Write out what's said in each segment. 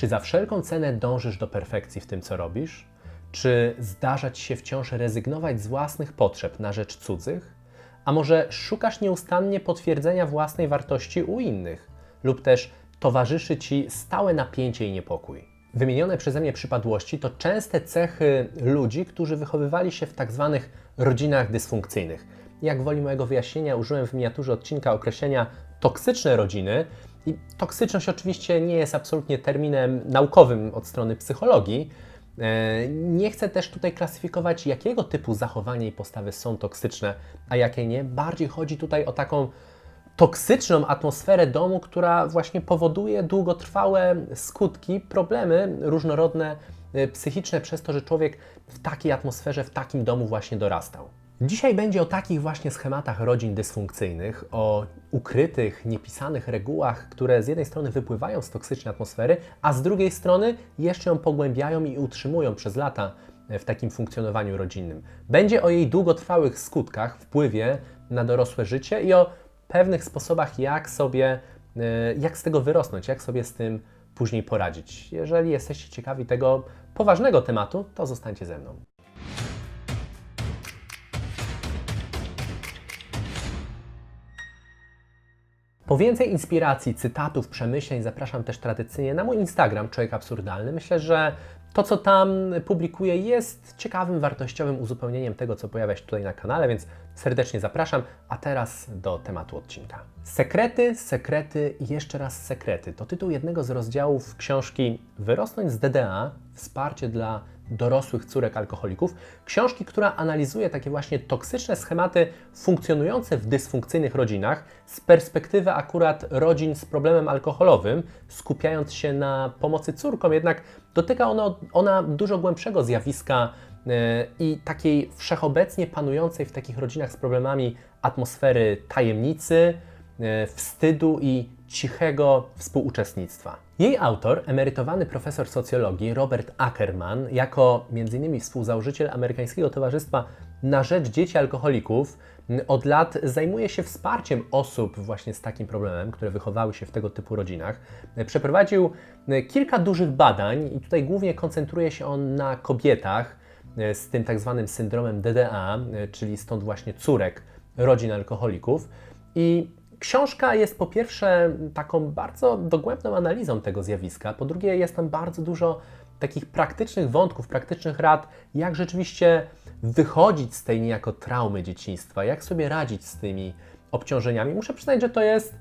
Czy za wszelką cenę dążysz do perfekcji w tym, co robisz? Czy zdarza ci się wciąż rezygnować z własnych potrzeb na rzecz cudzych? A może szukasz nieustannie potwierdzenia własnej wartości u innych? Lub też towarzyszy ci stałe napięcie i niepokój? Wymienione przeze mnie przypadłości to częste cechy ludzi, którzy wychowywali się w tak zwanych rodzinach dysfunkcyjnych. Jak woli mojego wyjaśnienia, użyłem w miniaturze odcinka określenia toksyczne rodziny. I toksyczność oczywiście nie jest absolutnie terminem naukowym od strony psychologii. E, Nie chcę też tutaj klasyfikować, jakiego typu zachowania i postawy są toksyczne, a jakie nie. Bardziej chodzi tutaj o taką toksyczną atmosferę domu, która właśnie powoduje długotrwałe skutki, problemy różnorodne, e, psychiczne, przez to, że człowiek w takiej atmosferze, w takim domu właśnie dorastał. Dzisiaj będzie o takich właśnie schematach rodzin dysfunkcyjnych, o ukrytych, niepisanych regułach, które z jednej strony wypływają z toksycznej atmosfery, a z drugiej strony jeszcze ją pogłębiają i utrzymują przez lata w takim funkcjonowaniu rodzinnym. Będzie o jej długotrwałych skutkach, wpływie na dorosłe życie i o pewnych sposobach, jak sobie, e, jak z tego wyrosnąć, jak sobie z tym później poradzić. Jeżeli jesteście ciekawi tego poważnego tematu, to zostańcie ze mną. Po więcej inspiracji, cytatów, przemyśleń zapraszam też tradycyjnie na mój Instagram Człowiek Absurdalny. Myślę, że to, co tam publikuję, jest ciekawym, wartościowym uzupełnieniem tego, co pojawia się tutaj na kanale, więc serdecznie zapraszam. A teraz do tematu odcinka. Sekrety, sekrety i jeszcze raz sekrety. To tytuł jednego z rozdziałów książki Wyrosnąć z DDA Wsparcie dla dorosłych córek alkoholików. Książki, która analizuje takie właśnie toksyczne schematy funkcjonujące w dysfunkcyjnych rodzinach z perspektywy akurat rodzin z problemem alkoholowym, skupiając się na pomocy córkom, jednak dotyka ono, ona dużo głębszego zjawiska e, i takiej wszechobecnie panującej w takich rodzinach z problemami atmosfery tajemnicy, wstydu i cichego współuczestnictwa. Jej autor, emerytowany profesor socjologii Robert Ackerman, jako m.in. współzałożyciel Amerykańskiego Towarzystwa na Rzecz Dzieci Alkoholików, od lat zajmuje się wsparciem osób właśnie z takim problemem, które wychowały się w tego typu rodzinach. E, Przeprowadził e, kilka dużych badań i tutaj głównie koncentruje się on na kobietach e, z tym tak zwanym syndromem DDA, e, czyli stąd właśnie córek rodzin alkoholików. I Książka jest po pierwsze taką bardzo dogłębną analizą tego zjawiska, po drugie jest tam bardzo dużo takich praktycznych wątków, praktycznych rad, jak rzeczywiście wychodzić z tej niejako traumy dzieciństwa, jak sobie radzić z tymi obciążeniami. Muszę przyznać, że to jest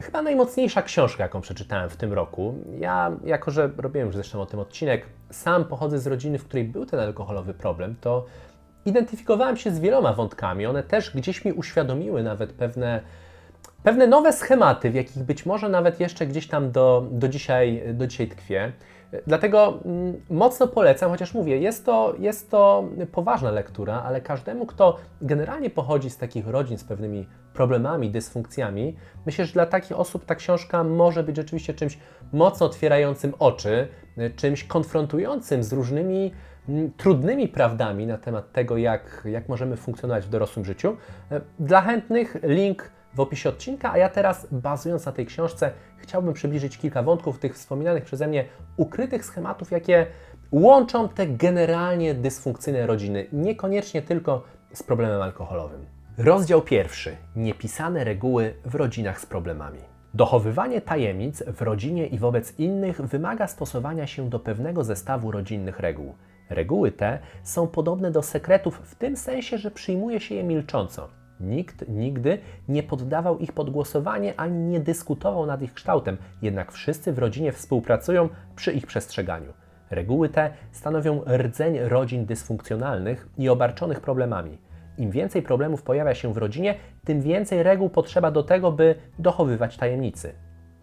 chyba najmocniejsza książka, jaką przeczytałem w tym roku. Ja, jako że robiłem już zresztą o tym odcinek, sam pochodzę z rodziny, w której był ten alkoholowy problem, to identyfikowałem się z wieloma wątkami. One też gdzieś mi uświadomiły nawet pewne, pewne nowe schematy, w jakich być może nawet jeszcze gdzieś tam do, do, dzisiaj, do dzisiaj tkwię. Dlatego mm, mocno polecam, chociaż mówię, jest to, jest to poważna lektura, ale każdemu, kto generalnie pochodzi z takich rodzin z pewnymi problemami, dysfunkcjami, myślę, że dla takich osób ta książka może być rzeczywiście czymś mocno otwierającym oczy, y, czymś konfrontującym z różnymi trudnymi prawdami na temat tego, jak, jak możemy funkcjonować w dorosłym życiu. Y, Dla chętnych link w opisie odcinka, a ja teraz, bazując na tej książce, chciałbym przybliżyć kilka wątków tych wspominanych przeze mnie ukrytych schematów, jakie łączą te generalnie dysfunkcyjne rodziny, niekoniecznie tylko z problemem alkoholowym. Rozdział pierwszy. Niepisane reguły w rodzinach z problemami. Dochowywanie tajemnic w rodzinie i wobec innych wymaga stosowania się do pewnego zestawu rodzinnych reguł. Reguły te są podobne do sekretów w tym sensie, że przyjmuje się je milcząco. Nikt nigdy nie poddawał ich pod głosowanie ani nie dyskutował nad ich kształtem, jednak wszyscy w rodzinie współpracują przy ich przestrzeganiu. Reguły te stanowią rdzeń rodzin dysfunkcjonalnych i obarczonych problemami. Im więcej problemów pojawia się w rodzinie, tym więcej reguł potrzeba do tego, by dochowywać tajemnicy.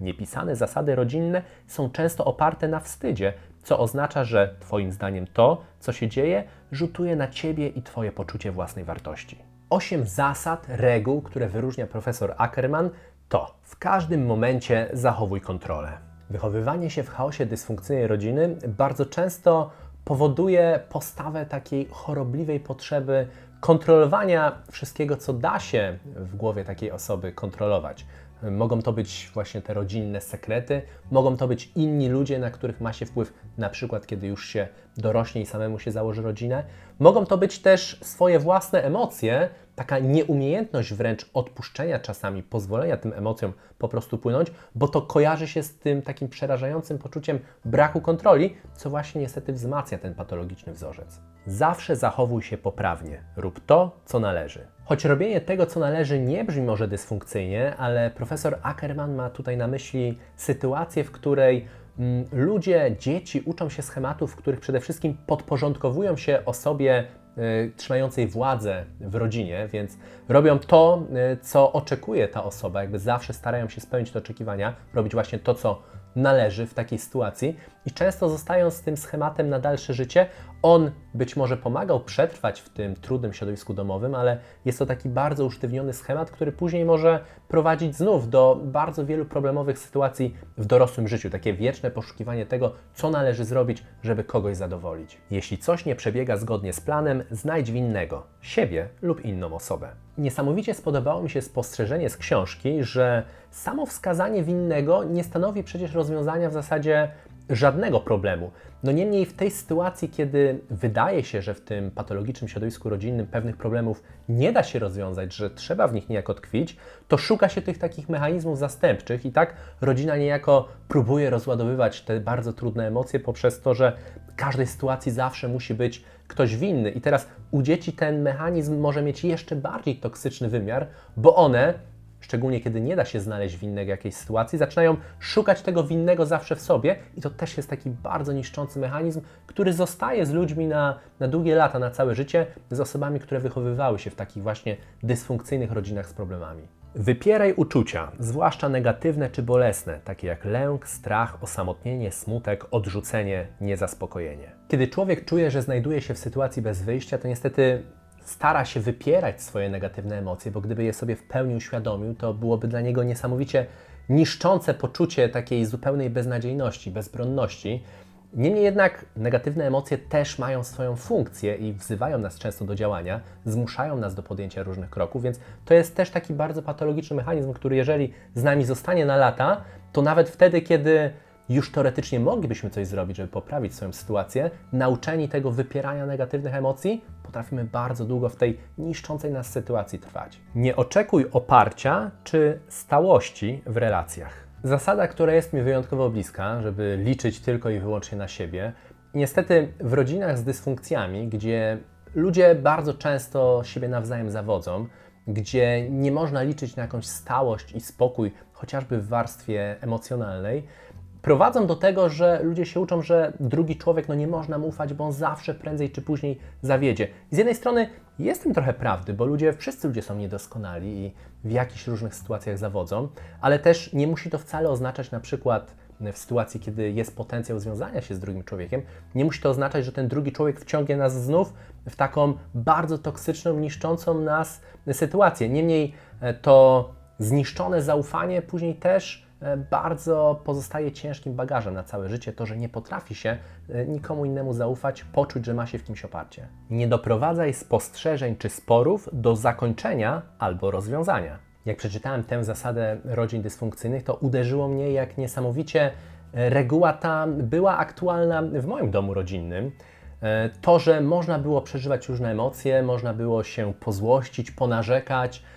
Niepisane zasady rodzinne są często oparte na wstydzie, co oznacza, że Twoim zdaniem to, co się dzieje, rzutuje na Ciebie i Twoje poczucie własnej wartości. Osiem zasad, reguł, które wyróżnia profesor Ackerman, to w każdym momencie zachowuj kontrolę. Wychowywanie się w chaosie dysfunkcyjnej rodziny bardzo często powoduje postawę takiej chorobliwej potrzeby kontrolowania wszystkiego, co da się w głowie takiej osoby kontrolować. Mogą to być właśnie te rodzinne sekrety, mogą to być inni ludzie, na których ma się wpływ, na przykład kiedy już się dorośnie i samemu się założy rodzinę. Mogą to być też swoje własne emocje, taka nieumiejętność wręcz odpuszczenia czasami, pozwolenia tym emocjom po prostu płynąć, bo to kojarzy się z tym takim przerażającym poczuciem braku kontroli, co właśnie niestety wzmacnia ten patologiczny wzorzec. Zawsze zachowuj się poprawnie, rób to, co należy. Choć robienie tego, co należy, nie brzmi może dysfunkcyjnie, ale profesor Ackerman ma tutaj na myśli sytuację, w której mm, ludzie, dzieci uczą się schematów, w których przede wszystkim podporządkowują się osobie trzymającej władzę w rodzinie, więc robią to, y, co oczekuje ta osoba, jakby zawsze starają się spełnić te oczekiwania, robić właśnie to, co należy w takiej sytuacji i często zostają z tym schematem na dalsze życie. On być może pomagał przetrwać w tym trudnym środowisku domowym, ale jest to taki bardzo usztywniony schemat, który później może prowadzić znów do bardzo wielu problemowych sytuacji w dorosłym życiu. Takie wieczne poszukiwanie tego, co należy zrobić, żeby kogoś zadowolić. Jeśli coś nie przebiega zgodnie z planem, znajdź winnego siebie lub inną osobę. Niesamowicie spodobało mi się spostrzeżenie z książki, że samo wskazanie winnego nie stanowi przecież rozwiązania w zasadzie żadnego problemu. No niemniej w tej sytuacji, kiedy wydaje się, że w tym patologicznym środowisku rodzinnym pewnych problemów nie da się rozwiązać, że trzeba w nich niejako tkwić, to szuka się tych takich mechanizmów zastępczych i tak rodzina niejako próbuje rozładowywać te bardzo trudne emocje poprzez to, że każdej sytuacji zawsze musi być ktoś winny. I teraz u dzieci ten mechanizm może mieć jeszcze bardziej toksyczny wymiar, bo one szczególnie kiedy nie da się znaleźć winnego jakiejś sytuacji, zaczynają szukać tego winnego zawsze w sobie i to też jest taki bardzo niszczący mechanizm, który zostaje z ludźmi na, na długie lata, na całe życie, z osobami, które wychowywały się w takich właśnie dysfunkcyjnych rodzinach z problemami. Wypieraj uczucia, zwłaszcza negatywne czy bolesne, takie jak lęk, strach, osamotnienie, smutek, odrzucenie, niezaspokojenie. Kiedy człowiek czuje, że znajduje się w sytuacji bez wyjścia, to niestety stara się wypierać swoje negatywne emocje, bo gdyby je sobie w pełni uświadomił, to byłoby dla niego niesamowicie niszczące poczucie takiej zupełnej beznadziejności, bezbronności. Niemniej jednak negatywne emocje też mają swoją funkcję i wzywają nas często do działania, zmuszają nas do podjęcia różnych kroków, więc to jest też taki bardzo patologiczny mechanizm, który jeżeli z nami zostanie na lata, to nawet wtedy, kiedy już teoretycznie moglibyśmy coś zrobić, żeby poprawić swoją sytuację, nauczeni tego wypierania negatywnych emocji, potrafimy bardzo długo w tej niszczącej nas sytuacji trwać. Nie oczekuj oparcia czy stałości w relacjach. Zasada, która jest mi wyjątkowo bliska, żeby liczyć tylko i wyłącznie na siebie. Niestety w rodzinach z dysfunkcjami, gdzie ludzie bardzo często siebie nawzajem zawodzą, gdzie nie można liczyć na jakąś stałość i spokój, chociażby w warstwie emocjonalnej, prowadzą do tego, że ludzie się uczą, że drugi człowiek no nie można mu ufać, bo on zawsze prędzej czy później zawiedzie. I z jednej strony jest tym trochę prawdy, bo ludzie, wszyscy ludzie są niedoskonali i w jakichś różnych sytuacjach zawodzą, ale też nie musi to wcale oznaczać na przykład w sytuacji, kiedy jest potencjał związania się z drugim człowiekiem, nie musi to oznaczać, że ten drugi człowiek wciągnie nas znów w taką bardzo toksyczną, niszczącą nas sytuację. Niemniej e, to zniszczone zaufanie później też bardzo pozostaje ciężkim bagażem na całe życie to, że nie potrafi się e, nikomu innemu zaufać, poczuć, że ma się w kimś oparcie. Nie doprowadzaj spostrzeżeń czy sporów do zakończenia albo rozwiązania. Jak przeczytałem tę zasadę rodzin dysfunkcyjnych, to uderzyło mnie, jak niesamowicie e, reguła ta była aktualna w moim domu rodzinnym. To, że można było przeżywać różne emocje, można było się pozłościć, ponarzekać, E,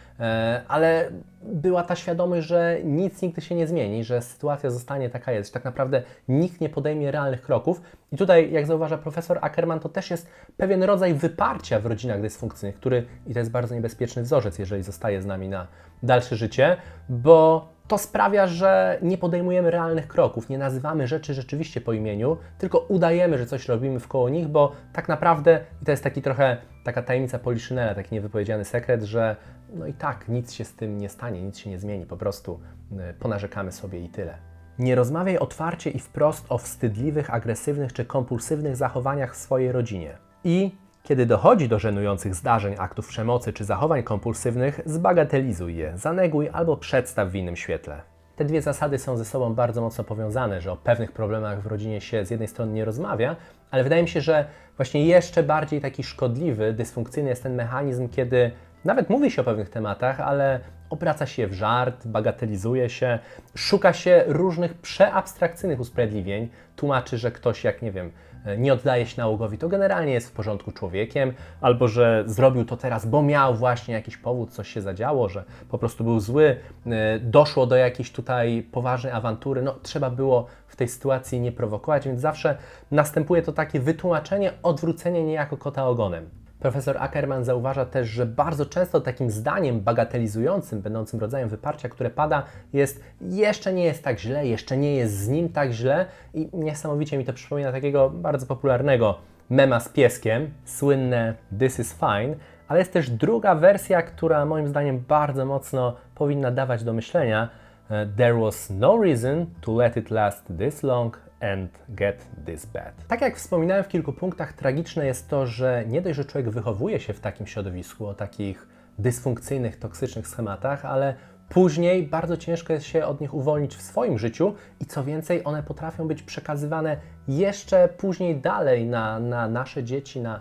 ale była ta świadomość, że nic nigdy się nie zmieni, że sytuacja zostanie taka jest, że tak naprawdę nikt nie podejmie realnych kroków. I tutaj, jak zauważa profesor Ackerman, to też jest pewien rodzaj wyparcia w rodzinach dysfunkcyjnych, który, i to jest bardzo niebezpieczny wzorzec, jeżeli zostaje z nami na dalsze życie, bo to sprawia, że nie podejmujemy realnych kroków, nie nazywamy rzeczy rzeczywiście po imieniu, tylko udajemy, że coś robimy w koło nich, bo tak naprawdę, i to jest taki trochę taka tajemnica Poliszynela, taki niewypowiedziany sekret, że no i tak nic się z tym nie stanie, nic się nie zmieni, po prostu y, ponarzekamy sobie i tyle. Nie rozmawiaj otwarcie i wprost o wstydliwych, agresywnych czy kompulsywnych zachowaniach w swojej rodzinie. I kiedy dochodzi do żenujących zdarzeń, aktów przemocy czy zachowań kompulsywnych, zbagatelizuj je, zaneguj albo przedstaw w innym świetle. Te dwie zasady są ze sobą bardzo mocno powiązane, że o pewnych problemach w rodzinie się z jednej strony nie rozmawia, ale wydaje mi się, że właśnie jeszcze bardziej taki szkodliwy, dysfunkcyjny jest ten mechanizm, kiedy nawet mówi się o pewnych tematach, ale obraca się w żart, bagatelizuje się, szuka się różnych przeabstrakcyjnych usprawiedliwień, tłumaczy, że ktoś, jak nie wiem, nie oddaje się nałogowi, to generalnie jest w porządku człowiekiem, albo że zrobił to teraz, bo miał właśnie jakiś powód, coś się zadziało, że po prostu był zły, e, doszło do jakiejś tutaj poważnej awantury, no trzeba było w tej sytuacji nie prowokować, więc zawsze następuje to takie wytłumaczenie, odwrócenie niejako kota ogonem. Profesor Ackerman zauważa też, że bardzo często takim zdaniem bagatelizującym, będącym rodzajem wyparcia, które pada, jest jeszcze nie jest tak źle, jeszcze nie jest z nim tak źle i niesamowicie mi to przypomina takiego bardzo popularnego mema z pieskiem, słynne This is fine, ale jest też druga wersja, która moim zdaniem bardzo mocno powinna dawać do myślenia. E, There was no reason to let it last this long and get this bad. Tak jak wspominałem w kilku punktach, tragiczne jest to, że nie dość, że człowiek wychowuje się w takim środowisku, o takich dysfunkcyjnych, toksycznych schematach, ale później bardzo ciężko jest się od nich uwolnić w swoim życiu i co więcej, one potrafią być przekazywane jeszcze później dalej na, na nasze dzieci, na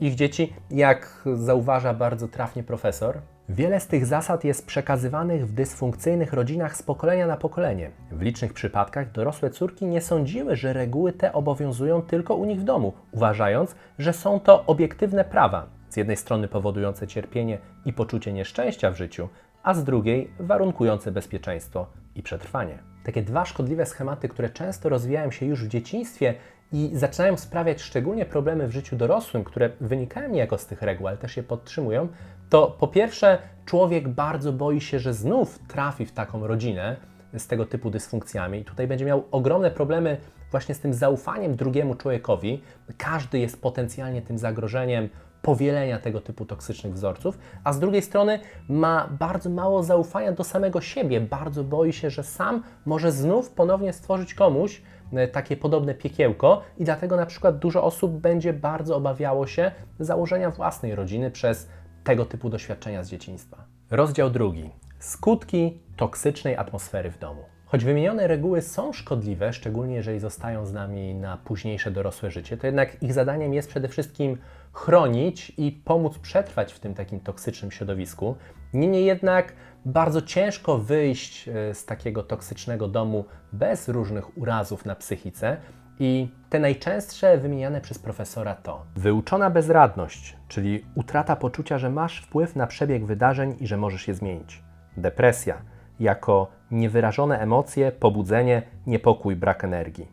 ich dzieci, jak zauważa bardzo trafnie profesor. Wiele z tych zasad jest przekazywanych w dysfunkcyjnych rodzinach z pokolenia na pokolenie. W licznych przypadkach dorosłe córki nie sądziły, że reguły te obowiązują tylko u nich w domu, uważając, że są to obiektywne prawa, z jednej strony powodujące cierpienie i poczucie nieszczęścia w życiu, a z drugiej warunkujące bezpieczeństwo i przetrwanie. Takie dwa szkodliwe schematy, które często rozwijają się już w dzieciństwie i zaczynają sprawiać szczególnie problemy w życiu dorosłym, które wynikają niejako z tych reguł, ale też je podtrzymują, to po pierwsze człowiek bardzo boi się, że znów trafi w taką rodzinę z tego typu dysfunkcjami i tutaj będzie miał ogromne problemy właśnie z tym zaufaniem drugiemu człowiekowi. Każdy jest potencjalnie tym zagrożeniem powielenia tego typu toksycznych wzorców, a z drugiej strony ma bardzo mało zaufania do samego siebie, bardzo boi się, że sam może znów ponownie stworzyć komuś e, takie podobne piekiełko i dlatego na przykład dużo osób będzie bardzo obawiało się założenia własnej rodziny przez tego typu doświadczenia z dzieciństwa. Rozdział drugi. Skutki toksycznej atmosfery w domu. Choć wymienione reguły są szkodliwe, szczególnie jeżeli zostają z nami na późniejsze dorosłe życie, to jednak ich zadaniem jest przede wszystkim chronić i pomóc przetrwać w tym takim toksycznym środowisku. Niemniej jednak bardzo ciężko wyjść e, z takiego toksycznego domu bez różnych urazów na psychice. I te najczęstsze wymieniane przez profesora to wyuczona bezradność, czyli utrata poczucia, że masz wpływ na przebieg wydarzeń i że możesz je zmienić. Depresja, jako niewyrażone emocje, pobudzenie, niepokój, brak energii.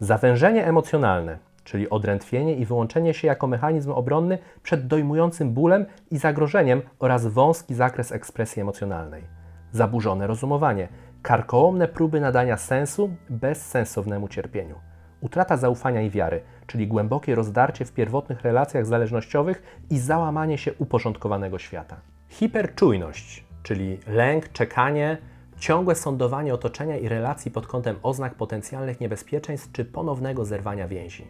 Zawężenie emocjonalne, czyli odrętwienie i wyłączenie się jako mechanizm obronny przed dojmującym bólem i zagrożeniem oraz wąski zakres ekspresji emocjonalnej. Zaburzone rozumowanie, karkołomne próby nadania sensu bezsensownemu cierpieniu. Utrata zaufania i wiary, czyli głębokie rozdarcie w pierwotnych relacjach zależnościowych i załamanie się uporządkowanego świata. Hiperczujność, czyli lęk, czekanie, ciągłe sądowanie otoczenia i relacji pod kątem oznak potencjalnych niebezpieczeństw czy ponownego zerwania więzi.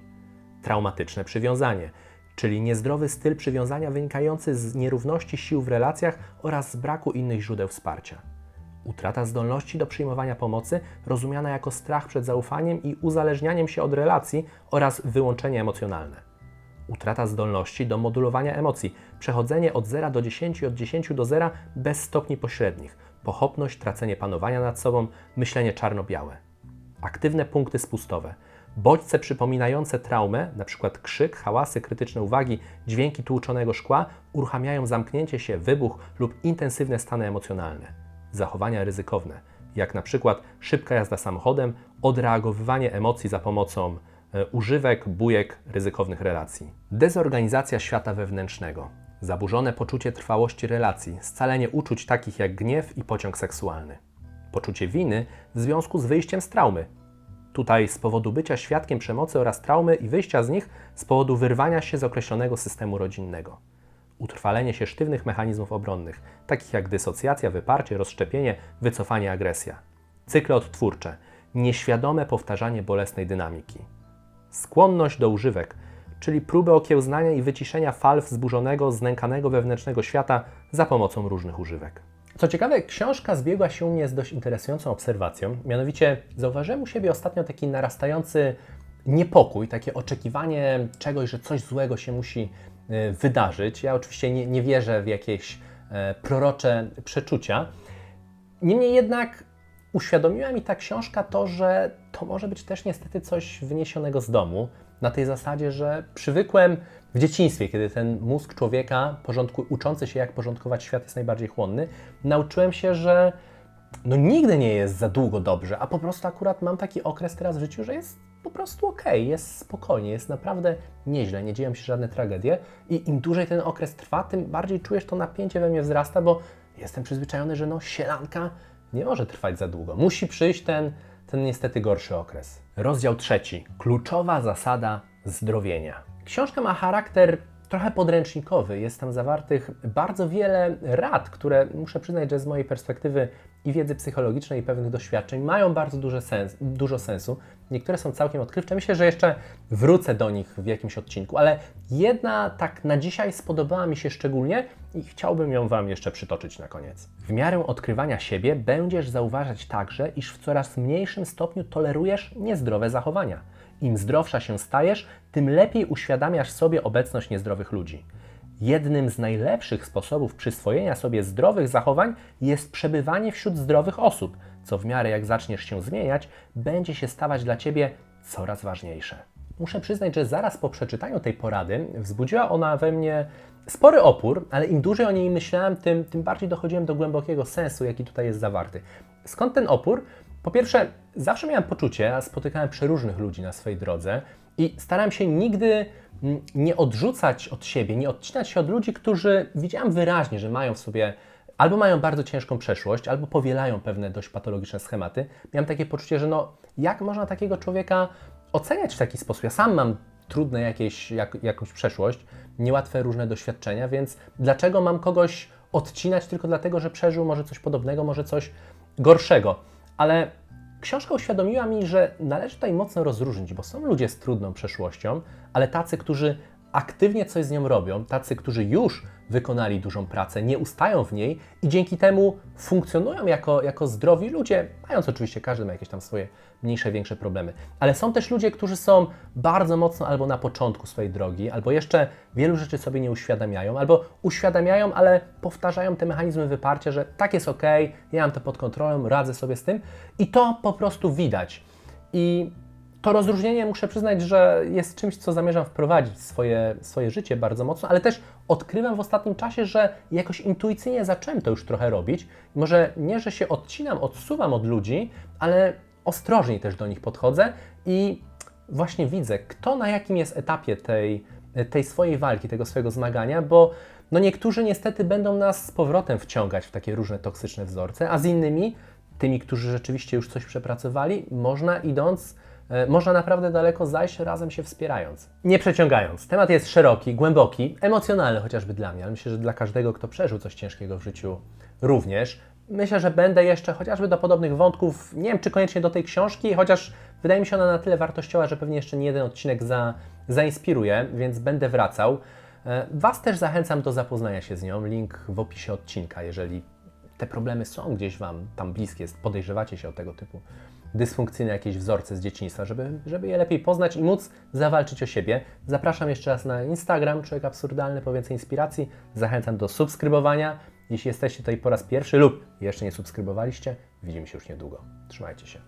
Traumatyczne przywiązanie, czyli niezdrowy styl przywiązania wynikający z nierówności sił w relacjach oraz z braku innych źródeł wsparcia. Utrata zdolności do przyjmowania pomocy, rozumiana jako strach przed zaufaniem i uzależnianiem się od relacji oraz wyłączenie emocjonalne. Utrata zdolności do modulowania emocji, przechodzenie od 0 do 10 i od 10 do 0 bez stopni pośrednich, pochopność, tracenie panowania nad sobą, myślenie czarno-białe. Aktywne punkty spustowe, bodźce przypominające traumę, np. krzyk, hałasy, krytyczne uwagi, dźwięki tłuczonego szkła, uruchamiają zamknięcie się, wybuch lub intensywne stany emocjonalne zachowania ryzykowne, jak przykład szybka jazda samochodem, odreagowywanie emocji za pomocą e, używek, bujek, ryzykownych relacji. Dezorganizacja świata wewnętrznego, zaburzone poczucie trwałości relacji, scalenie uczuć takich jak gniew i pociąg seksualny. Poczucie winy w związku z wyjściem z traumy. Tutaj z powodu bycia świadkiem przemocy oraz traumy i wyjścia z nich z powodu wyrwania się z określonego systemu rodzinnego utrwalenie się sztywnych mechanizmów obronnych, takich jak dysocjacja, wyparcie, rozszczepienie, wycofanie, agresja. Cykle odtwórcze, nieświadome powtarzanie bolesnej dynamiki. Skłonność do używek, czyli próbę okiełznania i wyciszenia fal wzburzonego, znękanego wewnętrznego świata za pomocą różnych używek. Co ciekawe, książka zbiegła się u mnie z dość interesującą obserwacją. Mianowicie zauważyłem u siebie ostatnio taki narastający niepokój, takie oczekiwanie czegoś, że coś złego się musi Y, wydarzyć. Ja oczywiście nie, nie wierzę w jakieś e, prorocze przeczucia. Niemniej jednak uświadomiła mi ta książka to, że to może być też niestety coś wyniesionego z domu, na tej zasadzie, że przywykłem w dzieciństwie, kiedy ten mózg człowieka porządku, uczący się, jak porządkować świat, jest najbardziej chłonny, nauczyłem się, że no nigdy nie jest za długo dobrze, a po prostu akurat mam taki okres teraz w życiu, że jest po prostu okej, jest spokojnie, jest naprawdę nieźle, nie dzieją się żadne tragedie i im dłużej ten okres trwa, tym bardziej czujesz to napięcie we mnie wzrasta, bo jestem przyzwyczajony, że no sielanka nie może trwać za długo. Musi przyjść ten, ten niestety gorszy okres. Rozdział trzeci. Kluczowa zasada zdrowienia. Książka ma charakter trochę podręcznikowy. Jest tam zawartych bardzo wiele rad, które muszę przyznać, że z mojej perspektywy i wiedzy psychologicznej, i pewnych doświadczeń mają bardzo duży sens, dużo sensu. Niektóre są całkiem odkrywcze. Myślę, że jeszcze wrócę do nich w jakimś odcinku, ale jedna tak na dzisiaj spodobała mi się szczególnie i chciałbym ją Wam jeszcze przytoczyć na koniec. W miarę odkrywania siebie będziesz zauważać także, iż w coraz mniejszym stopniu tolerujesz niezdrowe zachowania. Im zdrowsza się stajesz, tym lepiej uświadamiasz sobie obecność niezdrowych ludzi. Jednym z najlepszych sposobów przyswojenia sobie zdrowych zachowań jest przebywanie wśród zdrowych osób, co w miarę jak zaczniesz się zmieniać, będzie się stawać dla ciebie coraz ważniejsze. Muszę przyznać, że zaraz po przeczytaniu tej porady wzbudziła ona we mnie spory opór, ale im dłużej o niej myślałem, tym, tym bardziej dochodziłem do głębokiego sensu, jaki tutaj jest zawarty. Skąd ten opór? Po pierwsze, zawsze miałem poczucie, a spotykałem przeróżnych ludzi na swojej drodze i starałem się nigdy mm, nie odrzucać od siebie, nie odcinać się od ludzi, którzy widziałem wyraźnie, że mają w sobie albo mają bardzo ciężką przeszłość, albo powielają pewne dość patologiczne schematy. Miałem takie poczucie, że no, jak można takiego człowieka oceniać w taki sposób? Ja sam mam trudne jakieś, jak, jakąś przeszłość, niełatwe różne doświadczenia, więc dlaczego mam kogoś odcinać tylko dlatego, że przeżył może coś podobnego, może coś gorszego? Ale książka uświadomiła mi, że należy tutaj mocno rozróżnić, bo są ludzie z trudną przeszłością, ale tacy, którzy aktywnie coś z nią robią, tacy, którzy już wykonali dużą pracę, nie ustają w niej i dzięki temu funkcjonują jako, jako zdrowi ludzie, mając oczywiście każdy ma jakieś tam swoje mniejsze, większe problemy. Ale są też ludzie, którzy są bardzo mocno albo na początku swojej drogi, albo jeszcze wielu rzeczy sobie nie uświadamiają, albo uświadamiają, ale powtarzają te mechanizmy wyparcia, że tak jest ok, ja mam to pod kontrolą, radzę sobie z tym i to po prostu widać. I to rozróżnienie muszę przyznać, że jest czymś, co zamierzam wprowadzić w swoje, swoje życie bardzo mocno, ale też odkrywam w ostatnim czasie, że jakoś intuicyjnie zacząłem to już trochę robić. Może nie, że się odcinam, odsuwam od ludzi, ale ostrożniej też do nich podchodzę i właśnie widzę, kto na jakim jest etapie tej, tej swojej walki, tego swojego zmagania, bo no niektórzy niestety będą nas z powrotem wciągać w takie różne toksyczne wzorce, a z innymi, tymi, którzy rzeczywiście już coś przepracowali, można idąc można naprawdę daleko zajść razem się wspierając. Nie przeciągając. Temat jest szeroki, głęboki, emocjonalny chociażby dla mnie, ale myślę, że dla każdego, kto przeżył coś ciężkiego w życiu również. Myślę, że będę jeszcze chociażby do podobnych wątków, nie wiem czy koniecznie do tej książki, chociaż wydaje mi się ona na tyle wartościowa, że pewnie jeszcze nie jeden odcinek za, zainspiruje, więc będę wracał. E, Was też zachęcam do zapoznania się z nią. Link w opisie odcinka, jeżeli te problemy są gdzieś Wam tam bliskie, podejrzewacie się o tego typu dysfunkcyjne jakieś wzorce z dzieciństwa, żeby, żeby je lepiej poznać i móc zawalczyć o siebie. Zapraszam jeszcze raz na Instagram, Człowiek Absurdalny, po więcej inspiracji. Zachęcam do subskrybowania. Jeśli jesteście tutaj po raz pierwszy lub jeszcze nie subskrybowaliście, widzimy się już niedługo. Trzymajcie się.